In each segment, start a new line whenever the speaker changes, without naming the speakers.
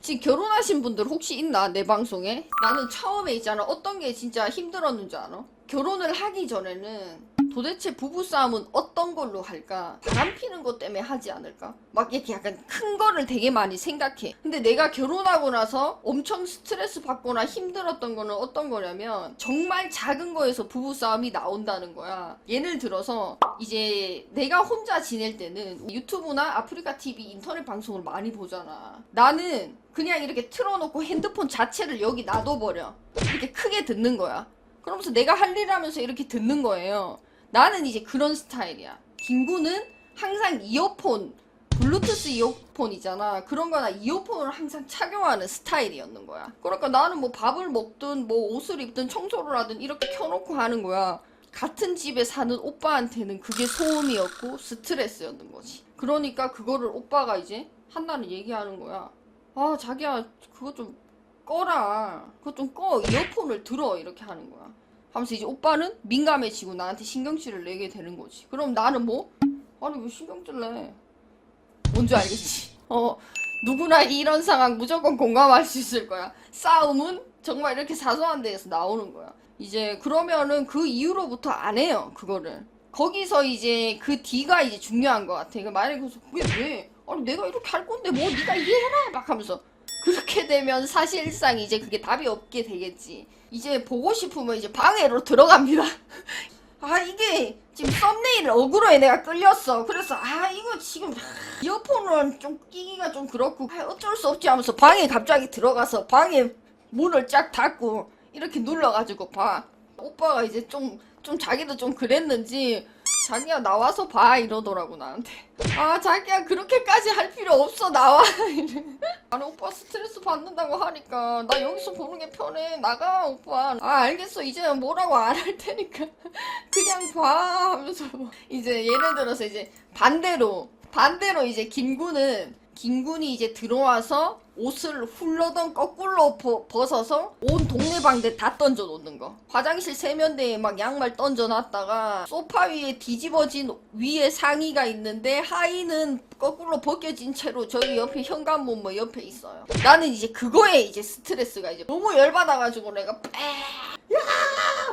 지금 결혼하신 분들 혹시 있나 내 방송에? 나는 처음에 있잖아 어떤 게 진짜 힘들었는 줄 알아? 결혼을 하기 전에는 도대체 부부싸움은 어떤 걸로 할까? 바람 피는 것 때문에 하지 않을까? 막 이렇게 약간 큰 거를 되게 많이 생각해. 근데 내가 결혼하고 나서 엄청 스트레스 받거나 힘들었던 거는 어떤 거냐면 정말 작은 거에서 부부싸움이 나온다는 거야. 예를 들어서 이제 내가 혼자 지낼 때는 유튜브나 아프리카 TV 인터넷 방송을 많이 보잖아. 나는 그냥 이렇게 틀어놓고 핸드폰 자체를 여기 놔둬버려. 이렇게 크게 듣는 거야. 그러면서 내가 할 일 하면서 이렇게 듣는 거예요. 나는 이제 그런 스타일이야. 김구는 항상 이어폰, 블루투스 이어폰이잖아. 그런 거나 이어폰을 항상 착용하는 스타일이었는 거야. 그러니까 나는 뭐 밥을 먹든 뭐 옷을 입든 청소를 하든 이렇게 켜놓고 하는 거야. 같은 집에 사는 오빠한테는 그게 소음이었고 스트레스였는 거지. 그러니까 그거를 오빠가 이제 한나는 얘기하는 거야. 아, 자기야, 그거 좀 꺼라. 그거 좀 꺼. 이어폰을 들어. 이렇게 하는 거야. 하면서 이제 오빠는 민감해지고 나한테 신경질을 내게 되는 거지. 그럼 나는 뭐? 아니, 왜 신경질 내? 뭔지 알겠지? 어, 누구나 이런 상황 무조건 공감할 수 있을 거야. 싸움은 정말 이렇게 사소한 데에서 나오는 거야. 이제 그러면은 그 이후로부터 안 해요, 그거를. 거기서 이제 그 뒤가 이제 중요한 것 같아. 그러니까 만약에 그래서 그게 왜? 아니 내가 이렇게 할 건데 뭐 네가 이해해라 막 하면서 그렇게 되면 사실상 이제 그게 답이 없게 되겠지. 이제 보고 싶으면 이제 방에로 들어갑니다. 아 이게 지금 썸네일 어그로에 내가 끌렸어. 그래서 아 이거 지금 이어폰은 좀 끼기가 좀 그렇고 아, 어쩔 수 없지 하면서 방에 갑자기 들어가서 방에 문을 쫙 닫고 이렇게 눌러가지고 봐. 오빠가 이제 좀 좀 자기도 좀 그랬는지 자기야 나와서 봐 이러더라고 나한테. 아 자기야 그렇게까지 할 필요 없어 나와. 이래. 아니 오빠 스트레스 받는다고 하니까 나 여기서 보는 게 편해 나가 오빠 아 알겠어 이제 뭐라고 안 할 테니까 그냥 봐 하면서 뭐. 이제 예를 들어서 이제 반대로 반대로 이제 김군은 김군이 이제 들어와서 옷을 훌러덩 거꾸로 버- 벗어서 온 동네방네 다 던져 놓는 거. 화장실 세면대에 막 양말 던져 놨다가 소파 위에 뒤집어진 위에 상의가 있는데 하의는 거꾸로 벗겨진 채로 저기 옆에 현관문 뭐 옆에 있어요. 나는 이제 그거에 이제 스트레스가 이제 너무 열받아가지고 내가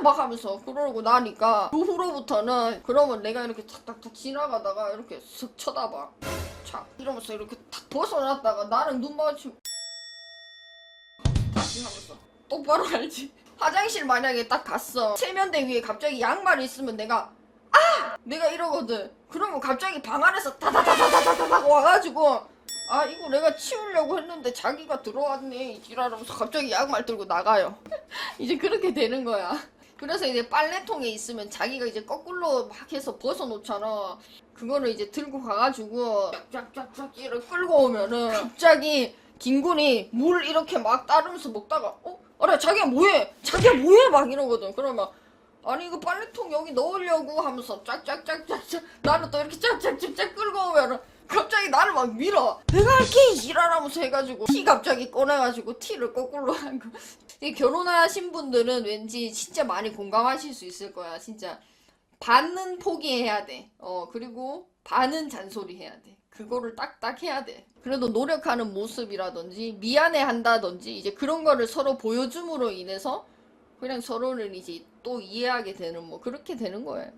막 하면서 그러고 나니까 그 후로부터는 그러면 내가 이렇게 탁탁탁 지나가다가 이렇게 슥 쳐다봐. 착 이러면서 이렇게 탁 벗어놨다가 나랑 눈 마주치면 다시 하면서 똑바로 알지? 화장실 만약에 딱 갔어. 세면대 위에 갑자기 양말이 있으면 내가 아! 내가 이러거든. 그러면 갑자기 방 안에서 다다다다다다닥 와가지고 아 이거 내가 치우려고 했는데 자기가 들어왔네. 이지랄하면서 갑자기 양말 들고 나가요. 이제 그렇게 되는 거야 그래서 이제 빨래통에 있으면 자기가 이제 거꾸로 막 해서 벗어놓잖아 그거를 이제 들고 가가지고 쫙쫙쫙 이렇게 끌고 오면은 갑자기 김군이 물 이렇게 막 따르면서 먹다가 어? 아래 자기야 뭐해? 자기야 뭐해? 막 이러거든 그러면 아니 이거 빨래통 여기 넣으려고 하면서 쫙쫙쫙쫙쫙 나를 또 이렇게 쫙쫙쫙쫙 끌고 오면은 갑자기 나를 막 밀어 내가 할게 지랄하면서 해가지고 티 갑자기 꺼내가지고 티를 거꾸로 한 거. 이 결혼하신 분들은 왠지 진짜 많이 공감하실 수 있을 거야 진짜 반은 포기해야 돼. 어, 그리고 반은 잔소리 해야 돼. 그거를 딱딱 해야 돼. 그래도 노력하는 모습이라든지 미안해 한다든지 이제 그런 거를 서로 보여줌으로 인해서 그냥 서로를 이제 또 이해하게 되는 뭐 그렇게 되는 거예요.